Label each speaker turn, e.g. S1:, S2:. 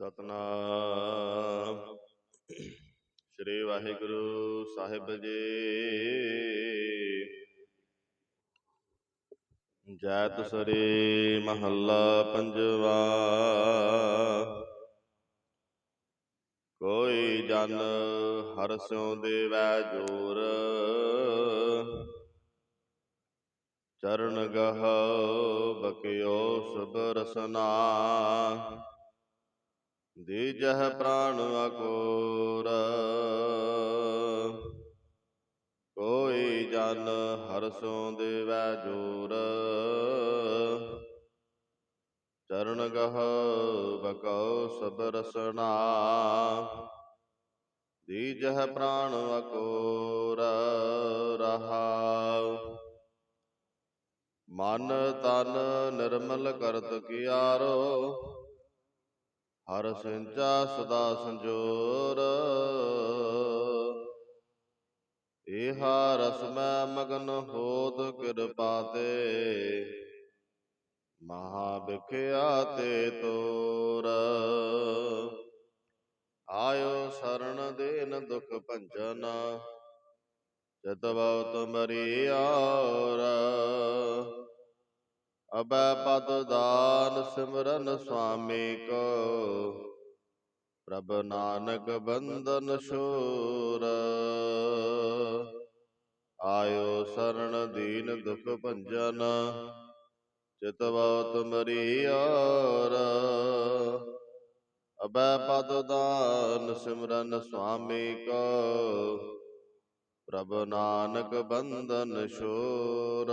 S1: ਸਤਨਾਮ। ਸ੍ਰੀ ਵਾਹਿਗੁਰੂ ਸਾਹਿਬ ਜੀ। ਜੈਤ ਸ੍ਰੀ ਮਹੱਲਾ ਪੰਜਵਾ। ਕੋਈ ਜਨ ਹਰਿ ਸਿਉ ਦੇਵੈ ਜੋਰ। ਚਰਨ ਗਹ ਬਕਿਓ ਸਭ ਰਸਨਾ ਦੀਜਹ ਪ੍ਰਾਨ ਅਕੋਰ। ਕੋਈ ਜਨ ਹਰਸੋਂ ਸਿਉ ਦੇਵੈ ਜੋਰ। ਚਰਨ ਗਹ ਬਕਉ ਸਭ ਰਸਨਾ। ਦੀਜਹ ਪ੍ਰਾਨ ਅਕੋਰ ਰਹਾਉ ਮਨ ਤਨ ਨਿਰਮਲ ਕਰਤ ਕੀਆਰੋ। ਹਰ ਸਿੰਚਾ ਸਦਾ ਸੰਜੋਰ। ਇਹਾ ਰਸ ਮੈਂ ਮਗਨ ਹੋਤ ਕਿਰਪਾ ਤੇ। ਮਹਾ ਬਿਖਿਆ ਤੇ ਤੋਰ। ਆਇਓ ਸਰਣ ਦੇਨ ਦੁਖ ਭੰਜਨ। ਚਿਤ ਬਹੁਤ ਮਰੀ ਔਰ। ਅਬੈ ਪਦ ਦਾਨ ਸਿਮਰਨ ਸੁਆਮੀ ਕੋ। ਪ੍ਰਭ ਨਾਨਕ ਬੰਦਨ ਸ਼ੋਰ। ਆਇਓ ਸਰਣ ਦੀਨ ਦੁਖ ਭੰਜਨ। ਚਿਤ ਬਹੁਤ ਮਰੀ ਔਰ। ਅਬੈ ਪਦ ਦਾਨ ਸਿਮਰਨ ਸੁਆਮੀ ਕੋ। ਪ੍ਰਭ ਨਾਨਕ ਬੰਦਨ ਸ਼ੂਰ।